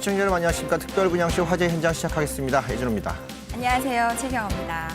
시청자 여러분 안녕하십니까. 특별분양쇼 화재 현장 시작하겠습니다. 예준호입니다. 안녕하세요. 최경입니다.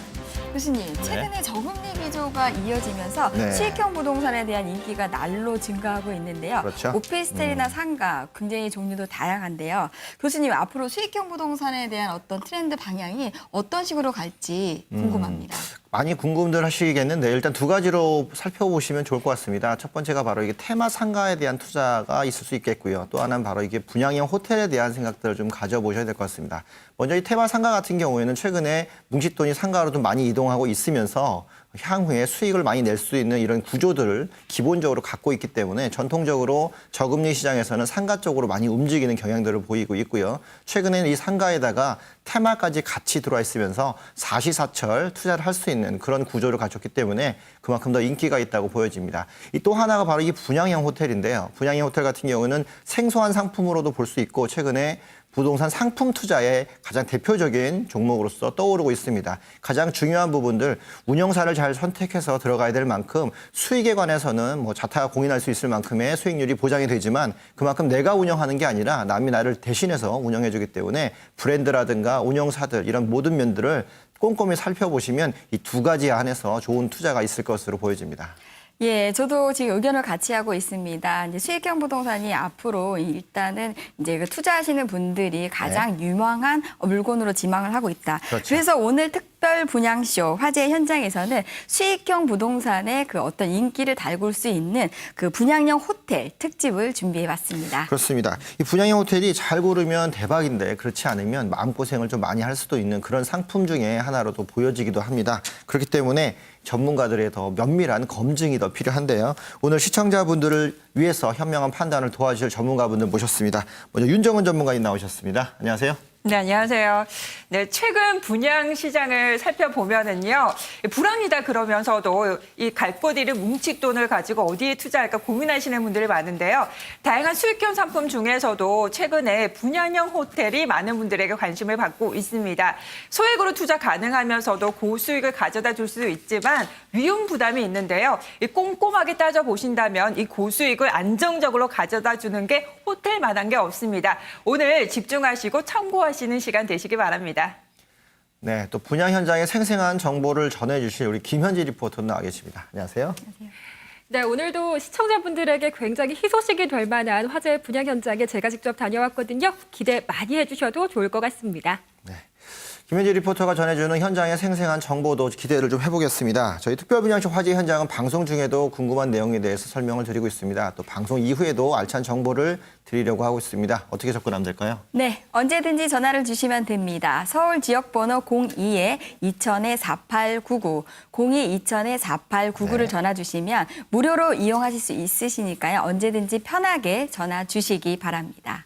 교수님, 최근에 저금리 기조가 이어지면서 네. 수익형 부동산에 대한 인기가 날로 증가하고 있는데요. 그렇죠. 음. 오피스텔이나 상가 굉장히 종류도 다양한데요. 교수님, 앞으로 수익형 부동산에 대한 어떤 트렌드 방향이 어떤 식으로 갈지 음. 궁금합니다. 많이 궁금들 하시겠는데 일단 두 가지로 살펴보시면 좋을 것 같습니다. 첫 번째가 바로 이게 테마 상가에 대한 투자가 있을 수 있겠고요. 또 하나는 바로 이게 분양형 호텔에 대한 생각들을 좀 가져보셔야 될 것 같습니다. 먼저 이 테마 상가 같은 경우에는 최근에 뭉칫돈이 상가로 좀 많이 이동하고 있으면서 향후에 수익을 많이 낼 수 있는 이런 구조들을 기본적으로 갖고 있기 때문에 전통적으로 저금리 시장에서는 상가 쪽으로 많이 움직이는 경향들을 보이고 있고요. 최근에는 이 상가에다가 테마까지 같이 들어와 있으면서 사시사철 투자를 할 수 있는 그런 구조를 갖췄기 때문에 그만큼 더 인기가 있다고 보여집니다. 이 또 하나가 바로 이 분양형 호텔인데요. 분양형 호텔 같은 경우는 생소한 상품으로도 볼 수 있고 최근에 부동산 상품 투자의 가장 대표적인 종목으로서 떠오르고 있습니다. 가장 중요한 부분들 운영사를 잘 선택해서 들어가야 될 만큼 수익에 관해서는 뭐 자타가 공인할 수 있을 만큼의 수익률이 보장이 되지만 그만큼 내가 운영하는 게 아니라 남이 나를 대신해서 운영해 주기 때문에 브랜드라든가 운영사들 이런 모든 면들을 꼼꼼히 살펴보시면 이 두 가지 안에서 좋은 투자가 있을 것으로 보여집니다. 예, 저도 지금 의견을 같이 하고 있습니다. 이제 수익형 부동산이 앞으로 일단은 이제 그 투자하시는 분들이 가장 유망한 물건으로 지망을 하고 있다. 네. 그렇죠. 래서 오늘 특별 분양쇼 화재 현장에서는 수익형 부동산의 그 어떤 인기를 달굴 수 있는 그 분양형 호텔 특집을 준비해 봤습니다. 그렇습니다. 이 분양형 호텔이 잘 고르면 대박인데 그렇지 않으면 마음고생을 좀 많이 할 수도 있는 그런 상품 중에 하나로도 보여지기도 합니다. 그렇기 때문에 전문가들의 더 면밀한 검증이 더 필요한데요. 오늘 시청자분들을 위해서 현명한 판단을 도와주실 전문가분들 모셨습니다. 먼저 윤정은 전문가님 나오셨습니다. 안녕하세요. 네, 안녕하세요. 네, 최근 분양 시장을 살펴보면은요, 불안이다 그러면서도 이 갈포디를 뭉칫 돈을 가지고 어디에 투자할까 고민하시는 분들이 많은데요. 다양한 수익형 상품 중에서도 최근에 분양형 호텔이 많은 분들에게 관심을 받고 있습니다. 소액으로 투자 가능하면서도 고수익을 가져다 줄수 있지만 위험 부담이 있는데요. 이 꼼꼼하게 따져 보신다면 이 고수익을 안정적으로 가져다 주는 게 호텔만한 게 없습니다. 오늘 집중하시고 참고하시 는 시간 되시기 바랍니다. 네, 또 분양 현장의 생생한 정보를 전해주실 우리 김현지 리포터 나와 계십니다. 안녕하세요. 네, 오늘도 시청자분들에게 굉장히 희소식이 될 만한 화재 분양 현장에 제가 직접 다녀왔거든요. 기대 많이 해주셔도 좋을 것 같습니다. 김현지 리포터가 전해주는 현장의 생생한 정보도 기대를 좀 해보겠습니다. 저희 특별분양쇼 화재 현장은 방송 중에도 궁금한 내용에 대해서 설명을 드리고 있습니다. 또 방송 이후에도 알찬 정보를 드리려고 하고 있습니다. 어떻게 접근하면 될까요? 네, 언제든지 전화를 주시면 됩니다. 서울 지역번호 02에 2000에 4899, 02 2000에 4899를 네. 전화 주시면 무료로 이용하실 수 있으시니까요. 언제든지 편하게 전화 주시기 바랍니다.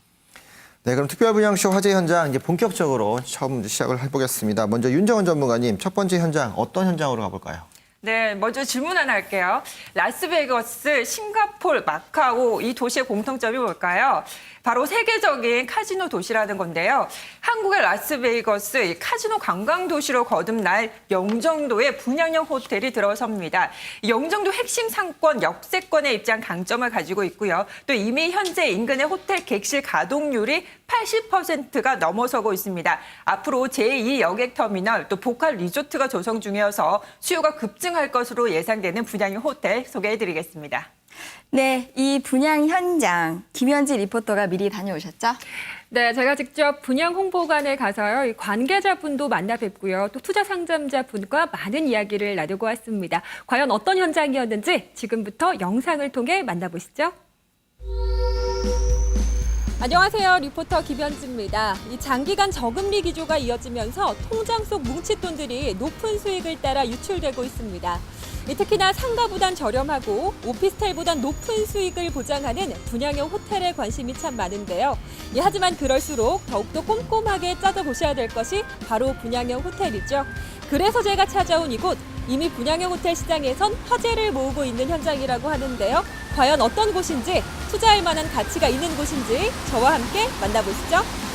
네, 그럼 특별분양쇼 화재 현장 이제 본격적으로 처음 시작을 해보겠습니다. 먼저 윤정원 전문가님, 첫 번째 현장 어떤 현장으로 가볼까요? 네, 먼저 질문 하나 할게요. 라스베이거스, 싱가폴, 마카오 이 도시의 공통점이 뭘까요? 바로 세계적인 카지노 도시라는 건데요. 한국의 라스베이거스 이 카지노 관광 도시로 거듭날 영종도의 분양형 호텔이 들어섭니다. 이 영종도 핵심 상권 역세권의 입장 강점을 가지고 있고요. 또 이미 현재 인근의 호텔 객실 가동률이 80%가 넘어서고 있습니다. 앞으로 제2 여객 터미널 또 복합 리조트가 조성 중이어서 수요가 급증할 것으로 예상되는 분양형 호텔 소개해드리겠습니다. 네, 이 분양 현장 김현지 리포터가 미리 다녀오셨죠? 네, 제가 직접 분양 홍보관에 가서요, 이 관계자분도 만나 뵙고요, 또 투자 상담자분과 많은 이야기를 나누고 왔습니다. 과연 어떤 현장이었는지 지금부터 영상을 통해 만나보시죠. 안녕하세요. 리포터 김현지입니다. 이 장기간 저금리 기조가 이어지면서 통장 속 뭉칫돈들이 높은 수익을 따라 유출되고 있습니다. 이 특히나 상가보단 저렴하고 오피스텔보단 높은 수익을 보장하는 분양형 호텔에 관심이 참 많은데요. 이 하지만 그럴수록 더욱더 꼼꼼하게 짜져 보셔야 될 것이 바로 분양형 호텔이죠. 그래서 제가 찾아온 이곳 이미 분양형 호텔 시장에선 화제를 모으고 있는 현장이라고 하는데요. 과연 어떤 곳인지 투자할 만한 가치가 있는 곳인지 저와 함께 만나보시죠.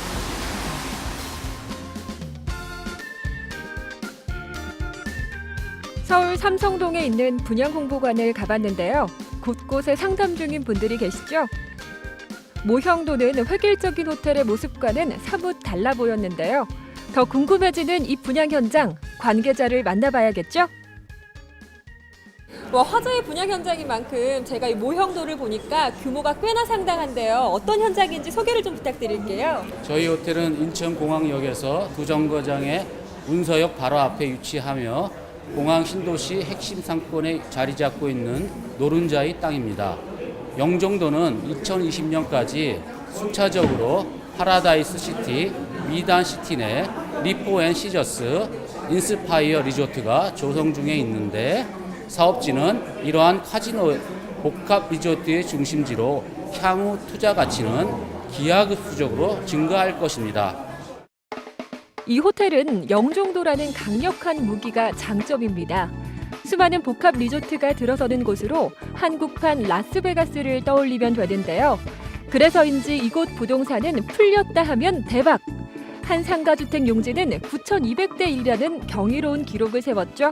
서울 삼성동에 있는 분양 홍보관을 가봤는데요. 곳곳에 상담 중인 분들이 계시죠. 모형 도는 획일적인 호텔의 모습과는 사뭇 달라 보였는데요. 더 궁금해지는 이 분양 현장 관계자를 만나봐야겠죠? 와 화제의 분양 현장인 만큼 제가 이 모형도를 보니까 규모가 꽤나 상당한데요. 어떤 현장인지 소개를 좀 부탁드릴게요. 저희 호텔은 인천공항역에서 두 정거장의 운서역 바로 앞에 위치하며 공항 신도시 핵심 상권에 자리 잡고 있는 노른자의 땅입니다. 영종도는 2020년까지 순차적으로 파라다이스 시티, 미단 시티 내 리포 앤 시저스, 인스파이어 리조트가 조성 중에 있는데 사업지는 이러한 카지노 복합 리조트의 중심지로 향후 투자 가치는 기하급수적으로 증가할 것입니다. 이 호텔은 영종도라는 강력한 무기가 장점입니다. 수많은 복합 리조트가 들어서는 곳으로 한국판 라스베가스를 떠올리면 되는데요. 그래서인지 이곳 부동산은 풀렸다 하면 대박! 한 상가주택 용지는 9,200대 1이라는 경이로운 기록을 세웠죠.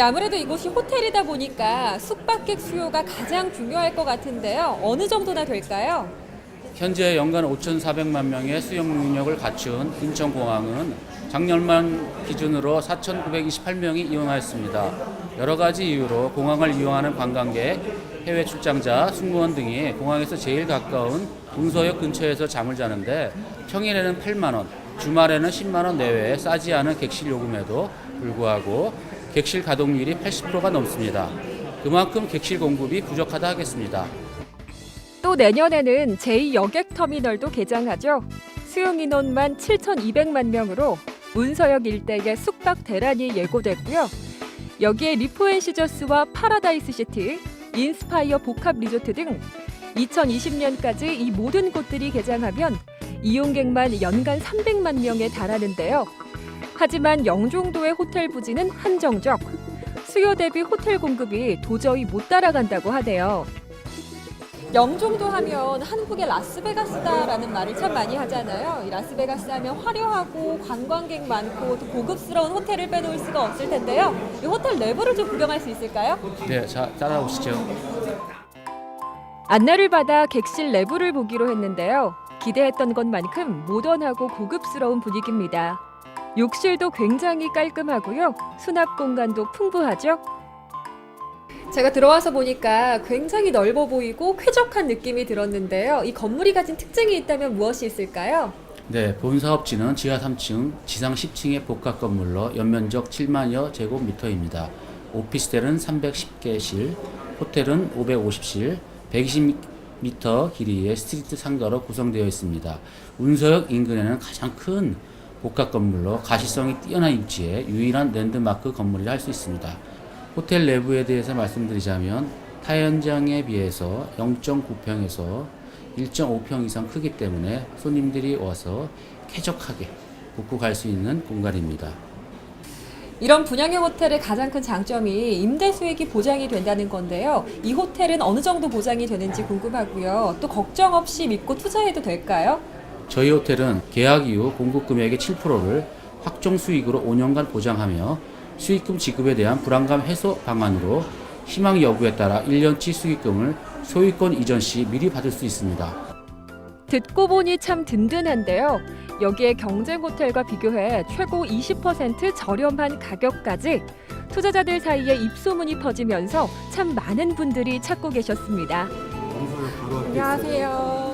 아무래도 이곳이 호텔이다 보니까 숙박객 수요가 가장 중요할 것 같은데요. 어느 정도나 될까요? 현재 연간 5,400만 명의 수용 능력을 갖춘 인천공항은 작년만 기준으로 4,928명이 이용하였습니다. 여러 가지 이유로 공항을 이용하는 관광객, 해외 출장자, 승무원 등이 공항에서 제일 가까운 운서역 근처에서 잠을 자는데 평일에는 8만 원, 주말에는 10만 원 내외 싸지 않은 객실 요금에도 불구하고 객실 가동률이 80%가 넘습니다. 그만큼 객실 공급이 부족하다 하겠습니다. 또 내년에는 제2 여객터미널도 개장하죠. 수용 인원만 7,200만 명으로 문서역 일대의 숙박 대란이 예고됐고요. 여기에 리포앤시저스와 파라다이스 시티, 인스파이어 복합 리조트 등 2020년까지 이 모든 곳들이 개장하면 이용객만 연간 300만 명에 달하는데요. 하지만 영종도의 호텔 부지는 한정적. 수요 대비 호텔 공급이 도저히 못 따라간다고 하네요. 영종도 하면 한국의 라스베가스다라는 말을 참 많이 하잖아요. 이 라스베가스 하면 화려하고 관광객 많고 또 고급스러운 호텔을 빼놓을 수가 없을 텐데요. 이 호텔 내부를 좀 구경할 수 있을까요? 네, 자, 따라오시죠. 안내를 받아 객실 내부를 보기로 했는데요. 기대했던 것만큼 모던하고 고급스러운 분위기입니다. 욕실도 굉장히 깔끔하고요. 수납 공간도 풍부하죠. 제가 들어와서 보니까 굉장히 넓어 보이고 쾌적한 느낌이 들었는데요. 이 건물이 가진 특징이 있다면 무엇이 있을까요? 네, 본 사업지는 지하 3층, 지상 10층의 복합 건물로 연면적 7만여 제곱미터입니다. 오피스텔은 310개실, 호텔은 550실, 120m 길이의 스트리트 상가로 구성되어 있습니다. 운서역 인근에는 가장 큰 복합 건물로 가시성이 뛰어난 입지에 유일한 랜드마크 건물이라 할 수 있습니다. 호텔 내부에 대해서 말씀드리자면 타 현장에 비해서 0.9평에서 1.5평 이상 크기 때문에 손님들이 와서 쾌적하게 갈수 있는 공간입니다. 이런 분양형 호텔의 가장 큰 장점이 임대 수익이 보장이 된다는 건데요. 이 호텔은 어느 정도 보장이 되는지 궁금하고요. 또 걱정 없이 믿고 투자해도 될까요? 저희 호텔은 계약 이후 공급 금액의 7%를 확정 수익으로 5년간 보장하며 수익금 지급에 대한 불안감 해소 방안으로 희망 여부에 따라 1년치 수익금을 소유권 이전 시 미리 받을 수 있습니다. 듣고 보니 참 든든한데요. 여기에 경쟁 호텔과 비교해 최고 20% 저렴한 가격까지 투자자들 사이에 입소문이 퍼지면서 참 많은 분들이 찾고 계셨습니다. 안녕하세요.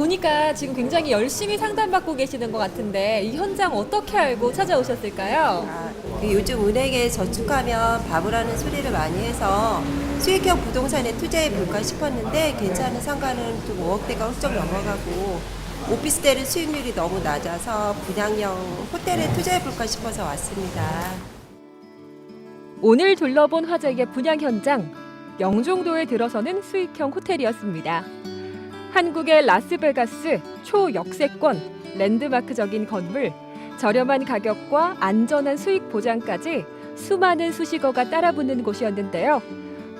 보니까 지금 굉장히 열심히 상담받고 계시는 것 같은데 이 현장 어떻게 알고 찾아오셨을까요? 아, 그 요즘 은행에 저축하면 바보라는 소리를 많이 해서 수익형 부동산에 투자해 볼까 싶었는데 괜찮은 상가는 좀 5억대가 훌쩍 넘어가고 오피스텔은 수익률이 너무 낮아서 분양형 호텔에 투자해 볼까 싶어서 왔습니다. 오늘 둘러본 화제의 분양 현장 영종도에 들어서는 수익형 호텔이었습니다. 한국의 라스베가스 초역세권 랜드마크적인 건물 저렴한 가격과 안전한 수익 보장까지 수많은 수식어가 따라붙는 곳이었는데요.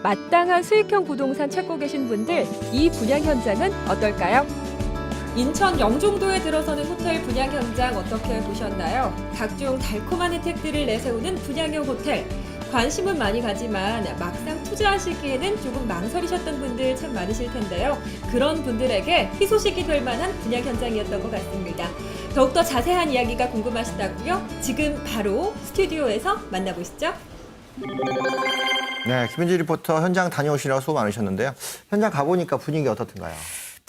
마땅한 수익형 부동산 찾고 계신 분들 이 분양 현장은 어떨까요? 인천 영종도에 들어서는 호텔 분양 현장 어떻게 보셨나요? 각종 달콤한 혜택들을 내세우는 분양형 호텔. 관심은 많이 가지만 막상 투자하시기에는 조금 망설이셨던 분들 참 많으실 텐데요. 그런 분들에게 희소식이 될 만한 분양 현장이었던 것 같습니다. 더욱더 자세한 이야기가 궁금하시다고요? 지금 바로 스튜디오에서 만나보시죠. 네, 김현지 리포터 현장 다녀오시느라 수고 많으셨는데요. 현장 가보니까 분위기 어떻던가요?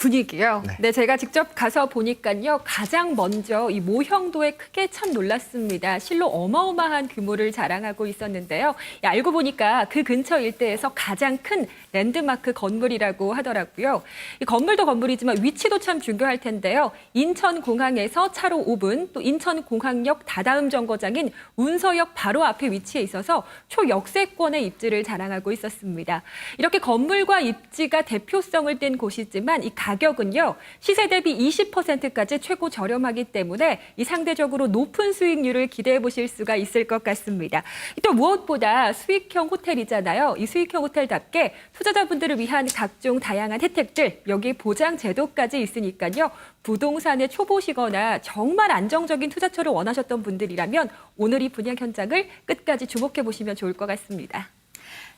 분위기요. 네. 네. 제가 직접 가서 보니까요. 가장 먼저 이 모형도에 크게 참 놀랐습니다. 실로 어마어마한 규모를 자랑하고 있었는데요. 예, 알고 보니까 그 근처 일대에서 가장 큰 랜드마크 건물이라고 하더라고요. 이 건물도 건물이지만 위치도 참 중요할 텐데요. 인천공항에서 차로 5분, 또 인천공항역 다다음 정거장인 운서역 바로 앞에 위치해 있어서 초역세권의 입지를 자랑하고 있었습니다. 이렇게 건물과 입지가 대표성을 띈 곳이지만 이 가 격은요 시세 대비 20%까지 최고 저렴하기 때문에 이 상대적으로 높은 수익률을 기대해 보실 수가 있을 것 같습니다. 또 무엇보다 수익형 호텔이잖아요. 이 수익형 호텔답게 투자자분들을 위한 각종 다양한 혜택들 여기 보장 제도까지 있으니까요. 부동산에 초보시거나 정말 안정적인 투자처를 원하셨던 분들이라면 오늘 이 분양 현장을 끝까지 주목해 보시면 좋을 것 같습니다.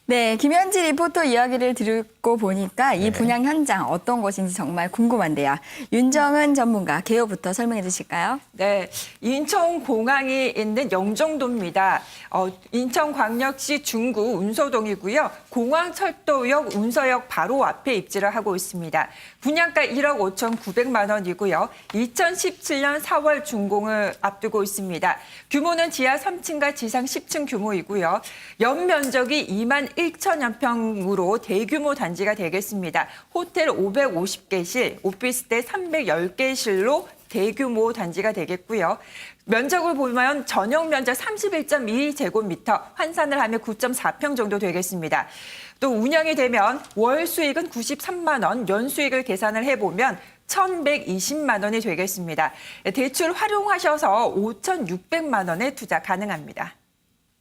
네, 김현지 리포터 이야기를 듣고 보니까 이 분양 현장 어떤 것인지 정말 궁금한데요. 윤정은 전문가 개요부터 설명해 주실까요? 네, 인천공항이 있는 영종도입니다. 어, 인천광역시 중구 운서동이고요. 공항철도역 운서역 바로 앞에 입지를 하고 있습니다. 분양가 1억 5,900만 원이고요. 2017년 4월 준공을 앞두고 있습니다. 규모는 지하 3층과 지상 10층 규모이고요. 연면적이 2만 1천여 평으로 대규모 단지가 되겠습니다. 호텔 550개실, 오피스텔 310개실로 대규모 단지가 되겠고요. 면적을 보면 전용 면적 31.2제곱미터, 환산을 하면 9.4평 정도 되겠습니다. 또 운영이 되면 월 수익은 93만 원, 연 수익을 계산을 해보면 1,120만 원이 되겠습니다. 대출 활용하셔서 5,600만 원의 투자 가능합니다.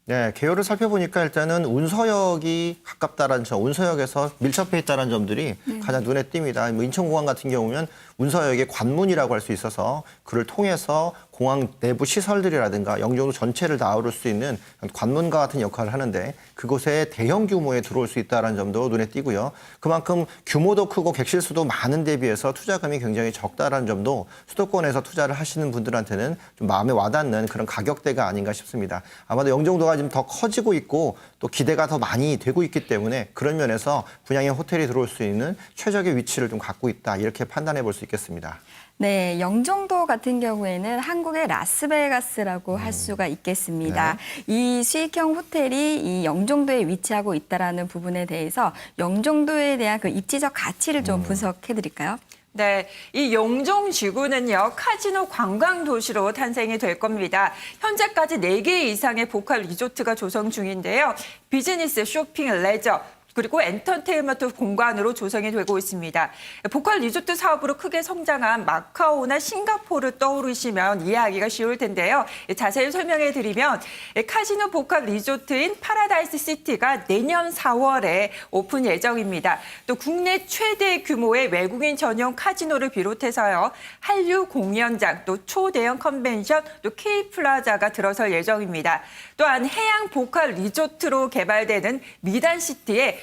네, 개요를 살펴보니까 일단은 운서역이 가깝다라는 점, 운서역에서 밀접해 있다는 점들이 가장 눈에 띕니다. 뭐 인천공항 같은 경우면 운서역의 관문이라고 할 수 있어서 그를 통해서 공항 내부 시설들이라든가 영종도 전체를 다 아우를 수 있는 관문과 같은 역할을 하는데 그곳에 대형 규모에 들어올 수 있다는 점도 눈에 띄고요. 그만큼 규모도 크고 객실 수도 많은 데 비해서 투자금이 굉장히 적다라는 점도 수도권에서 투자를 하시는 분들한테는 좀 마음에 와닿는 그런 가격대가 아닌가 싶습니다. 아마도 영종도가 지금 더 커지고 있고 또 기대가 더 많이 되고 있기 때문에 그런 면에서 분양의 호텔이 들어올 수 있는 최적의 위치를 좀 갖고 있다 이렇게 판단해 볼 수 있겠습니다. 네, 영종도 같은 경우에는 한국의 라스베가스라고 할 수가 있겠습니다. 이 수익형 호텔이 이 영종도에 위치하고 있다라는 부분에 대해서 영종도에 대한 그 입지적 가치를 좀 분석해 드릴까요? 네, 이 영종 지구는요 카지노 관광 도시로 탄생이 될 겁니다. 현재까지 4개 이상의 복합 리조트가 조성 중인데요. 비즈니스, 쇼핑, 레저, 그리고 엔터테인먼트 공간으로 조성이 되고 있습니다. 복합 리조트 사업으로 크게 성장한 마카오나 싱가포르를 떠오르시면 이해하기가 쉬울 텐데요. 자세히 설명해 드리면 카지노 복합 리조트인 파라다이스 시티가 내년 4월에 오픈 예정입니다. 또 국내 최대 규모의 외국인 전용 카지노를 비롯해서요. 한류 공연장, 또 초대형 컨벤션, 또 K 플라자가 들어설 예정입니다. 또한 해양 복합 리조트로 개발되는 미단시티에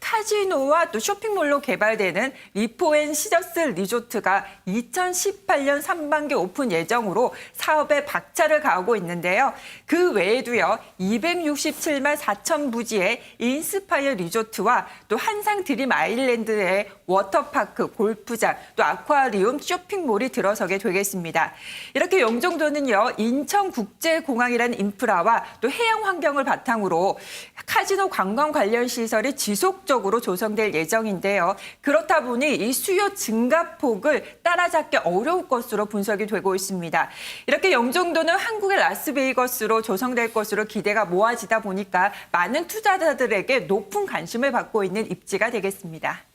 카지노와 또 쇼핑몰로 개발되는 리포앤 시저스 리조트가 2018년 상반기 오픈 예정으로 사업에 박차를 가하고 있는데요. 그 외에도요. 267만 4천 부지의 인스파이어 리조트와 또 한상 드림 아일랜드의 워터파크, 골프장, 또 아쿠아리움, 쇼핑몰이 들어서게 되겠습니다. 이렇게 영종도는요. 인천국제공항이라는 인프라와 또 해양 환경을 바탕으로 카지노 관광 관련 시설이 지속적으로 조성될 예정인데요. 그렇다 보니 이 수요 증가폭을 따라잡기 어려울 것으로 분석이 되고 있습니다. 이렇게 영종도는 한국의 라스베이거스로 조성될 것으로 기대가 모아지다 보니까 많은 투자자들에게 높은 관심을 받고 있는 입지가 되겠습니다.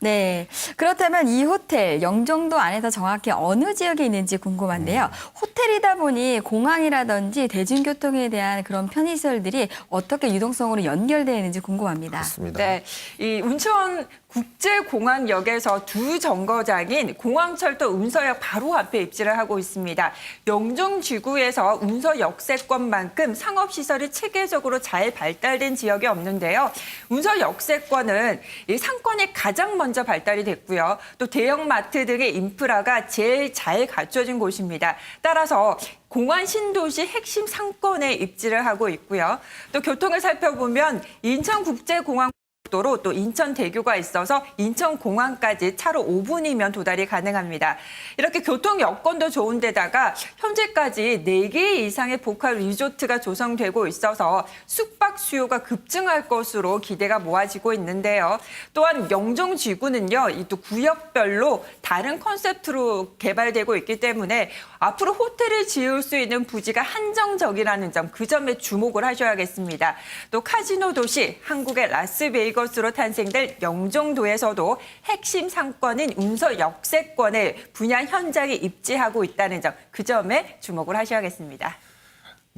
네. 그렇다면 이 호텔 영종도 안에서 정확히 어느 지역에 있는지 궁금한데요. 호텔이다 보니 공항이라든지 대중교통에 대한 그런 편의시설들이 어떻게 유동성으로 연결되어 있는지 궁금합니다. 그렇습니다. 네, 이 운천 국제공항역에서 두 정거장인 공항철도 운서역 바로 앞에 입지를 하고 있습니다. 영종지구에서 운서 역세권만큼 상업시설이 체계적으로 잘 발달된 지역이 없는데요. 운서 역세권은 이 상권이 가장 먼저 발달이 됐고요. 또 대형마트 등의 인프라가 제일 잘 갖춰진 곳입니다. 따라서 공안 신도시 핵심 상권에 입지를 하고 있고요. 또 교통을 살펴보면 인천국제공항 도로 또 인천 대교가 있어서 인천 공항까지 차로 5분이면 도달이 가능합니다. 이렇게 교통 여건도 좋은 데다가 현재까지 4개 이상의 복합 리조트가 조성되고 있어서 숙박 수요가 급증할 것으로 기대가 모아지고 있는데요. 또한 영종 지구는요, 이 또 구역별로 다른 컨셉트로 개발되고 있기 때문에 앞으로 호텔을 지을 수 있는 부지가 한정적이라는 점, 그 점에 주목을 하셔야겠습니다. 또 카지노 도시, 한국의 라스베이거스 로 탄생될 영종도에서도 핵심 상권인 운서 역세권을 분야 현장에 입지하고 있다는 점, 그 점에 주목을 하셔야겠습니다.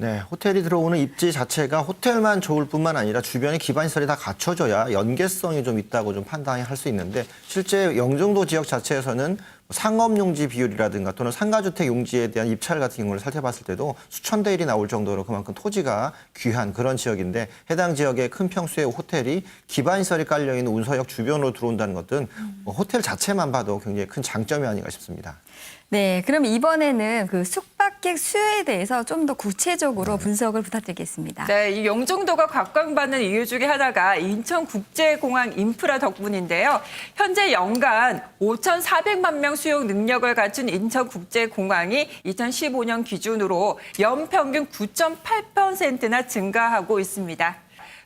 네, 호텔이 들어오는 입지 자체가 호텔만 좋을 뿐만 아니라 주변에 기반시설이 다 갖춰져야 연계성이 좀 있다고 좀 판단할 수 있는데 실제 영종도 지역 자체에서는 상업용지 비율이라든가 또는 상가주택 용지에 대한 입찰 같은 경우를 살펴봤을 때도 수천 대 일이 나올 정도로 그만큼 토지가 귀한 그런 지역인데 해당 지역의 큰 평수의 호텔이 기반시설이 깔려있는 운서역 주변으로 들어온다는 것은 뭐 호텔 자체만 봐도 굉장히 큰 장점이 아닌가 싶습니다. 네, 그럼 이번에는 그 숙박객 수요에 대해서 좀 더 구체적으로 분석을 부탁드리겠습니다. 네, 이 영종도가 각광받는 이유 중에 하나가 인천국제공항 인프라 덕분인데요. 현재 연간 5,400만 명 수용 능력을 갖춘 인천국제공항이 2015년 기준으로 연평균 9.8%나 증가하고 있습니다.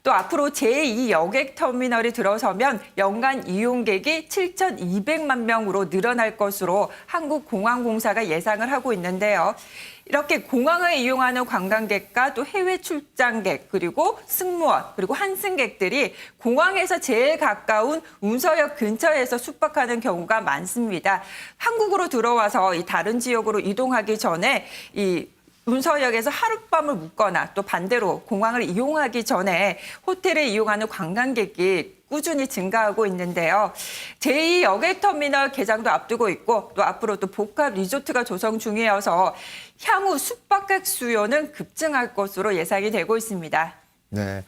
또 앞으로 제2 여객 터미널이 들어서면 연간 이용객이 7,200만 명으로 늘어날 것으로 한국공항공사가 예상을 하고 있는데요. 이렇게 공항을 이용하는 관광객과 또 해외 출장객 그리고 승무원 그리고 환승객들이 공항에서 제일 가까운 운서역 근처에서 숙박하는 경우가 많습니다. 한국으로 들어와서 이 다른 지역으로 이동하기 전에 이 운서역에서 하룻밤을 묵거나 또 반대로 공항을 이용하기 전에 호텔을 이용하는 관광객이 꾸준히 증가하고 있는데요. 제2 여객터미널 개장도 앞두고 있고 또 앞으로 또 복합 리조트가 조성 중이어서 향후 숙박객 수요는 급증할 것으로 예상이 되고 있습니다. 네.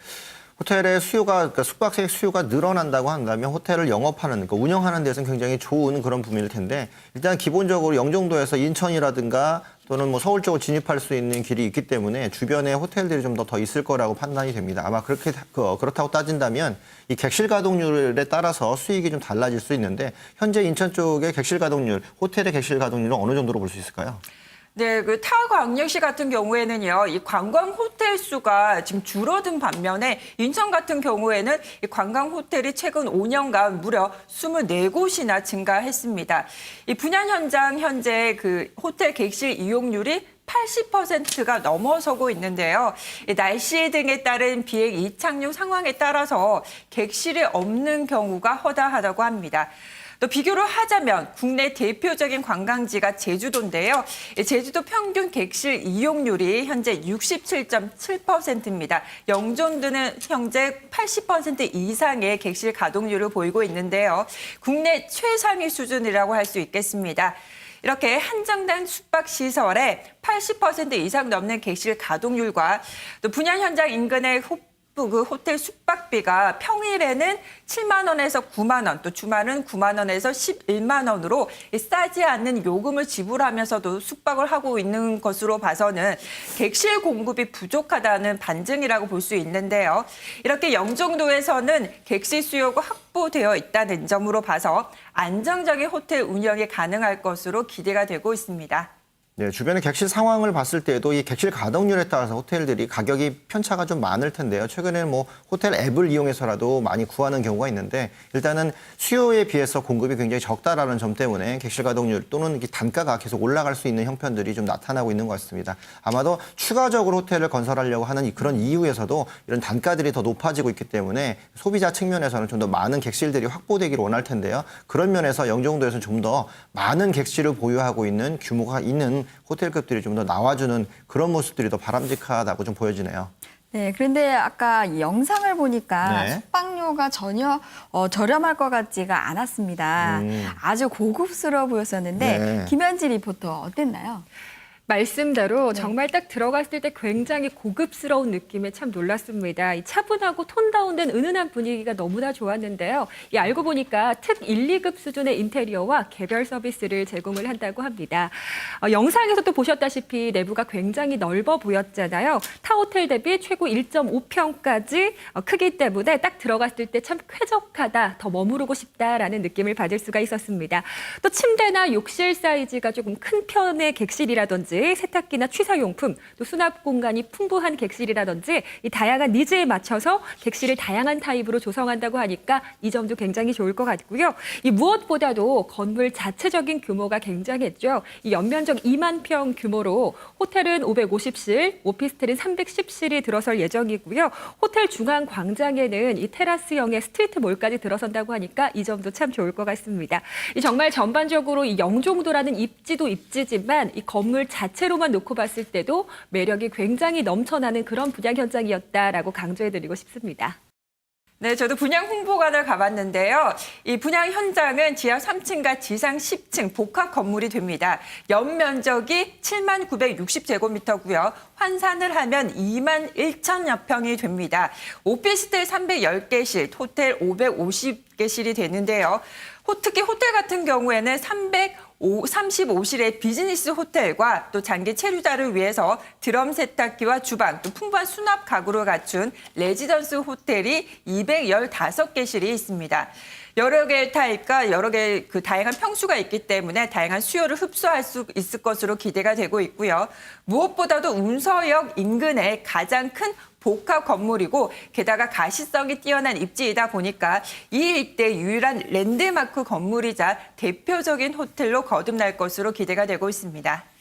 호텔의 수요가 그러니까 숙박객 수요가 늘어난다고 한다면 호텔을 영업하는 그러니까 운영하는 데서는 굉장히 좋은 그런 부분일 텐데 일단 기본적으로 영종도에서 인천이라든가 또는 뭐 서울 쪽으로 진입할 수 있는 길이 있기 때문에 주변에 호텔들이 좀 더 더 있을 거라고 판단이 됩니다. 아마 그렇게 다- 그- 그렇다고 따진다면 이 객실 가동률에 따라서 수익이 좀 달라질 수 있는데 현재 인천 쪽의 객실 가동률, 호텔의 객실 가동률은 어느 정도로 볼 수 있을까요? 네, 그 타광역시 같은 경우에는요, 이 관광 호텔 수가 지금 줄어든 반면에 인천 같은 경우에는 이 관광 호텔이 최근 5년간 무려 24곳이나 증가했습니다. 이 분양 현장 현재 그 호텔 객실 이용률이 80%가 넘어서고 있는데요. 이 날씨 등에 따른 비행 이착륙 상황에 따라서 객실이 없는 경우가 허다하다고 합니다. 또 비교를 하자면 국내 대표적인 관광지가 제주도인데요. 이 제주도 평균 객실 이용률이 현재 67.7%입니다. 영종도는 현재 80% 이상의 객실 가동률을 보이고 있는데요. 국내 최상위 수준이라고 할 수 있겠습니다. 이렇게 한정된 숙박 시설에 80% 이상 넘는 객실 가동률과 또 분양 현장 인근의 호, 그 호텔 숙박비가 평일에는 7만 원에서 9만 원, 또 주말은 9만 원에서 11만 원으로 이 싸지 않는 요금을 지불하면서도 숙박을 하고 있는 것으로 봐서는 객실 공급이 부족하다는 반증이라고 볼 수 있는데요. 이렇게 영종도에서는 객실 수요가 확보되어 있다는 점으로 봐서 안정적인 호텔 운영이 가능할 것으로 기대가 되고 있습니다. 네, 주변의 객실 상황을 봤을 때도 이 객실 가동률에 따라서 호텔들이 가격이 편차가 좀 많을 텐데요. 최근에는 뭐 호텔 앱을 이용해서라도 많이 구하는 경우가 있는데 일단은 수요에 비해서 공급이 굉장히 적다라는 점 때문에 객실 가동률 또는 이 단가가 계속 올라갈 수 있는 형편들이 좀 나타나고 있는 것 같습니다. 아마도 추가적으로 호텔을 건설하려고 하는 이 그런 이유에서도 이런 단가들이 더 높아지고 있기 때문에 소비자 측면에서는 좀 더 많은 객실들이 확보되기를 원할 텐데요. 그런 면에서 영종도에서는 좀 더 많은 객실을 보유하고 있는 규모가 있는 호텔급들이 좀 더 나와주는 그런 모습들이 더 바람직하다고 좀 보여지네요. 네, 그런데 아까 이 영상을 보니까 네. 숙박료가 전혀 어, 저렴할 것 같지가 않았습니다. 음. 아주 고급스러워 보였었는데 네. 김현지 리포터 어땠나요? 말씀대로 네. 정말 딱 들어갔을 때 굉장히 고급스러운 느낌에 참 놀랐습니다. 이 차분하고 톤 다운된 은은한 분위기가 너무나 좋았는데요. 이 알고 보니까 특 1, 2급 수준의 인테리어와 개별 서비스를 제공을 한다고 합니다. 어, 영상에서 도 보셨다시피 내부가 굉장히 넓어 보였잖아요. 타호텔 대비 최고 1.5평까지 어, 크기 때문에 딱 들어갔을 때 참 쾌적하다, 더 머무르고 싶다라는 느낌을 받을 수가 있었습니다. 또 침대나 욕실 사이즈가 조금 큰 편의 객실이라든지 세탁기나 취사용품, 또 수납 공간이 풍부한 객실이라든지 이 다양한 니즈에 맞춰서 객실을 다양한 타입으로 조성한다고 하니까 이 점도 굉장히 좋을 것 같고요. 이 무엇보다도 건물 자체적인 규모가 굉장했죠. 이 연면적 2만 평 규모로 호텔은 550실, 오피스텔은 310실이 들어설 예정이고요. 호텔 중앙 광장에는 이 테라스형의 스트리트 몰까지 들어선다고 하니까 이 점도 참 좋을 것 같습니다. 이 정말 전반적으로 이 영종도라는 입지도 입지지만 이 건물 자 체로만 놓고 봤을 때도 매력이 굉장히 넘쳐나는 그런 분양 현장이었다라고 강조해드리고 싶습니다. 네, 저도 분양 홍보관을 가봤는데요. 이 분양 현장은 지하 3층과 지상 10층 복합 건물이 됩니다. 연면적이 7만 960제곱미터고요. 환산을 하면 2만 1천여 평이 됩니다. 오피스텔 310개실, 호텔 550개실이 되는데요. 호- 특히 호텔 같은 경우에는 335실의 비즈니스 호텔과 또 장기 체류자를 위해서 드럼 세탁기와 주방, 또 풍부한 수납 가구를 갖춘 레지던스 호텔이 215개실이 있습니다. 여러 개의 타입과 여러 개의 그 다양한 평수가 있기 때문에 다양한 수요를 흡수할 수 있을 것으로 기대가 되고 있고요. 무엇보다도 운서역 인근에 가장 큰 복합 건물이고 게다가 가시성이 뛰어난 입지이다 보니까 이 일대 유일한 랜드마크 건물이자 대표적인 호텔로 거듭날 것으로 기대가 되고 있습니다.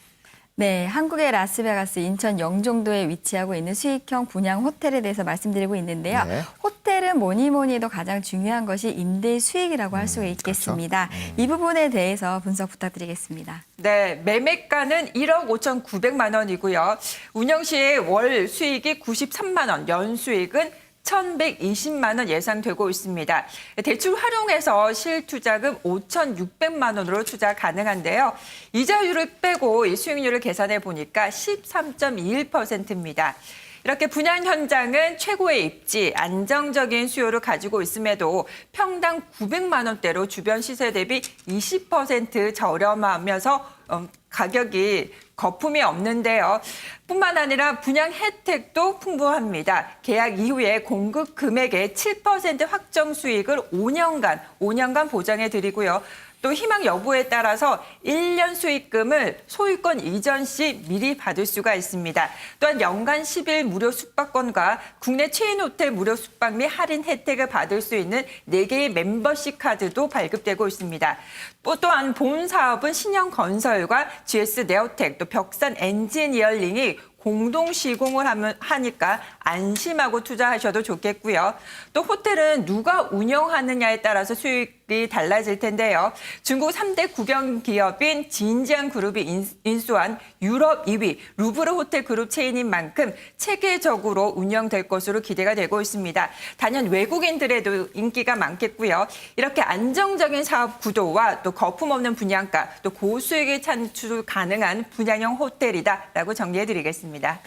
네, 한국의 라스베가스 인천 영종도에 위치하고 있는 수익형 분양 호텔에 대해서 말씀드리고 있는데요. 네. 호텔은 뭐니 뭐니 해도 가장 중요한 것이 임대 수익이라고 할 음, 수가 있겠습니다. 그렇죠. 이 부분에 대해서 분석 부탁드리겠습니다. 네, 매매가는 1억 5,900만 원이고요. 운영 시에 월 수익이 93만 원, 연 수익은 1,120만 원 예상되고 있습니다. 대출 활용해서 실투자금 5,600만 원으로 투자 가능한데요. 이자율을 빼고 이 수익률을 계산해 보니까 13.21%입니다. 이렇게 분양 현장은 최고의 입지, 안정적인 수요를 가지고 있음에도 평당 900만 원대로 주변 시세 대비 20% 저렴하면서 어, 가격이 거품이 없는데요. 뿐만 아니라 분양 혜택도 풍부합니다. 계약 이후에 공급 금액의 7% 확정 수익을 5년간, 5년간 보장해 드리고요. 또 희망 여부에 따라서 1년 수익금을 소유권 이전 시 미리 받을 수가 있습니다. 또한 연간 10일 무료 숙박권과 국내 체인 호텔 무료 숙박 및 할인 혜택을 받을 수 있는 4개의 멤버십 카드도 발급되고 있습니다. 또 또한 본 사업은 신영건설과 GS 네오텍 또 벽산 엔지니어링이 공동 시공을 하면 하니까 안심하고 투자하셔도 좋겠고요. 또 호텔은 누가 운영하느냐에 따라서 수익이 달라질 텐데요. 중국 3대 국영 기업인 진지안 그룹이 인- 인수한 유럽 2위 루브르 호텔 그룹 체인인 만큼 체계적으로 운영될 것으로 기대가 되고 있습니다. 단연 외국인들에도 인기가 많겠고요. 이렇게 안정적인 사업 구도와 또 거품 없는 분양가, 또 고수익이 창출 가능한 분양형 호텔이다라고 정리해 드리겠습니다.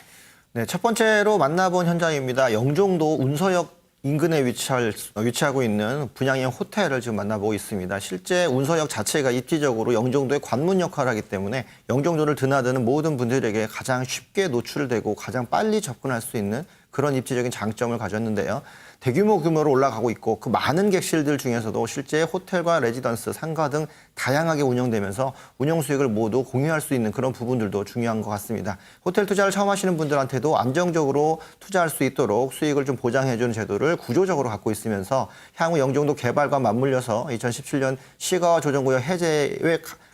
네, 첫 번째로 만나본 현장입니다. 영종도 운서역 인근에 위치할, 위치하고 있는 분양형 호텔을 지금 만나보고 있습니다. 실제 운서역 자체가 입지적으로 영종도의 관문 역할을 하기 때문에 영종도를 드나드는 모든 분들에게 가장 쉽게 노출되고 가장 빨리 접근할 수 있는 그런 입지적인 장점을 가졌는데요. 대규모 규모로 올라가고 있고 그 많은 객실들 중에서도 실제 호텔과 레지던스, 상가 등 다양하게 운영되면서 운영 수익을 모두 공유할 수 있는 그런 부분들도 중요한 것 같습니다. 호텔 투자를 처음 하시는 분들한테도 안정적으로 투자할 수 있도록 수익을 좀 보장해주는 제도를 구조적으로 갖고 있으면서 향후 영종도 개발과 맞물려서 2017년 시가와 조정구역 해제에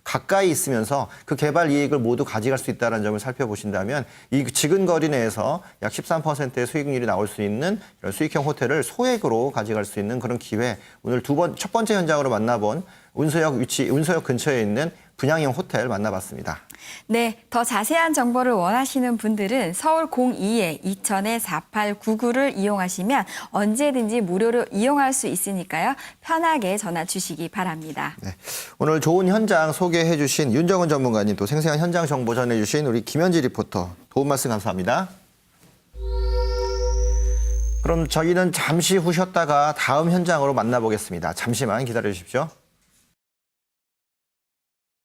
가- 가까이 있으면서 그 개발 이익을 모두 가져갈 수 있다는 점을 살펴보신다면 이 지근 거리 내에서 약 13%의 수익률이 나올 수 있는 이런 수익형 호텔을 소액으로 가져갈 수 있는 그런 기회. 오늘 두 번 첫 번째 현장으로 만나본 운서역 위치 운서역 근처에 있는 분양형 호텔 만나봤습니다. 네, 더 자세한 정보를 원하시는 분들은 서울 02에 2000에 4899를 이용하시면 언제든지 무료로 이용할 수 있으니까요. 편하게 전화 주시기 바랍니다. 네. 오늘 좋은 현장 소개해 주신 윤정은 전문가님 또 생생한 현장 정보 전해 주신 우리 김현지 리포터 도움 말씀 감사합니다. 그럼 저희는 잠시 후 쉬었다가 다음 현장으로 만나보겠습니다. 잠시만 기다려 주십시오.